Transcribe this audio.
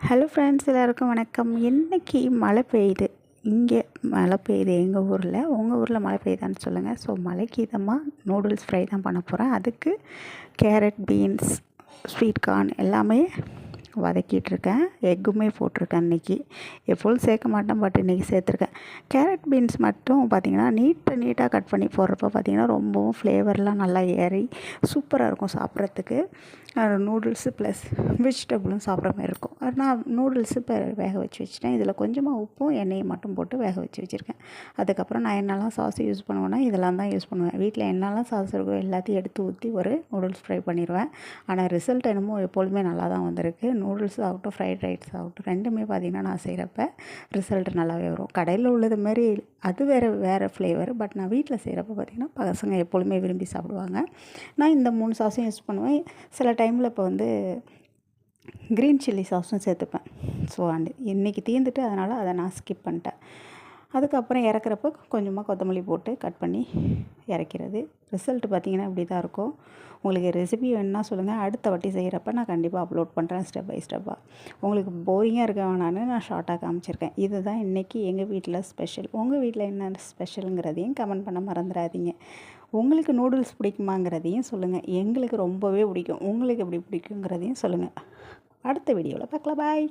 Hello friends எல்லாருக்கும் வணக்கம். இன்றைக்கி மழை பெய்யுது. இங்கே மழை பெய்யுது எங்கள் ஊரில். உங்கள் ஊரில் மழை பெய்யுதான்னு சொல்லுங்கள் ஸோ மழைக்கு இதமாக நூடுல்ஸ் ஃப்ரை தான் பண்ண போகிறேன் அதுக்கு கேரட் பீன்ஸ் ஸ்வீட் கார்ன் எல்லாமே வதக்கிட்டுருக்கேன். எக்குமே போட்டிருக்கேன் இன்றைக்கி எப்போதும் சேர்க்க மாட்டேன் பட் இன்றைக்கி சேர்த்துருக்கேன். கேரட் பீன்ஸ் மட்டும் பார்த்திங்கன்னா நீட்டாக நீட்டாக கட் பண்ணி போடுறப்ப பார்த்திங்கன்னா ரொம்பவும் ஃப்ளேவர்லாம் நல்லா ஏறி சூப்பராக இருக்கும் சாப்பிட்றதுக்கு. நூடுல்ஸு ப்ளஸ் வெஜிடபிளும் சாப்பிட்ற மாதிரி இருக்கும். நான் நூடுல்ஸு இப்போ வேக வச்சு வச்சுட்டேன். இதில் கொஞ்சமாக உப்பும் எண்ணெயும் மட்டும் போட்டு வேக வச்சு வச்சுருக்கேன். அதுக்கப்புறம் நான் என்னெல்லாம் சாஸ் யூஸ் பண்ணுவேன்னா இதெல்லாம் தான் யூஸ் பண்ணுவேன். வீட்டில் என்னெல்லாம் சாஸ் இருக்கோ எல்லாத்தையும் எடுத்து ஊற்றி ஒரு நூடுல்ஸ் ஃப்ரை பண்ணிடுவேன் ஆனால் ரிசல்ட் என்னமோ எப்பொழுதுமே நல்லா தான் வந்திருக்கு. நூடுல்ஸ் ஆகட்டும் ஃப்ரைட் ரைஸ் ஆகட்டும் ரெண்டுமே பார்த்திங்கன்னா நான் செய்கிறப்ப ரிசல்ட் நல்லாவே வரும். கடையில் உள்ளது மாதிரி அது வேறு வேறு ஃப்ளேவர் பட் நான் வீட்டில் செய்கிறப்ப பார்த்திங்கன்னா பசங்க எப்பொழுதுமே விரும்பி சாப்பிடுவாங்க. நான் இந்த மூணு சாஸும் யூஸ் பண்ணுவேன். சில டைமில் இப்போ வந்து க்ரீன் சில்லி சாஸும் சேர்த்துப்பேன். ஸோ அண்ட் இன்றைக்கி தீர்ந்துட்டு அதனால் அதை நான் ஸ்கிப் பண்ணிட்டேன். அதுக்கப்புறம் இறக்குறப்ப கொஞ்சமாக கொத்தமல்லி போட்டு கட் பண்ணி இறக்கிறது. ரிசல்ட் பார்த்திங்கன்னா இப்படி தான் இருக்கும். உங்களுக்கு ரெசிபி வேணுன்னா சொல்லுங்கள் அடுத்த வாட்டி செய்கிறப்ப நான் கண்டிப்பாக அப்லோட் பண்ணுறேன் ஸ்டெப் பை ஸ்டெப்பாக உங்களுக்கு போரிங்காக இருக்க வேணான்னு நான் ஷார்ட்டாக காமிச்சிருக்கேன். இதுதான் இன்றைக்கி எங்கள் வீட்டில் ஸ்பெஷல் உங்கள் வீட்டில் என்ன ஸ்பெஷலுங்கிறதையும் கமெண்ட் பண்ண மறந்துடாதீங்க. உங்களுக்கு நூடுல்ஸ் பிடிக்குமாங்கிறதையும் சொல்லுங்கள் எங்களுக்கு ரொம்பவே பிடிக்கும். உங்களுக்கு எப்படி பிடிக்குங்கிறதையும் சொல்லுங்கள் அடுத்த வீடியோவில் பார்க்கலாம். பாய்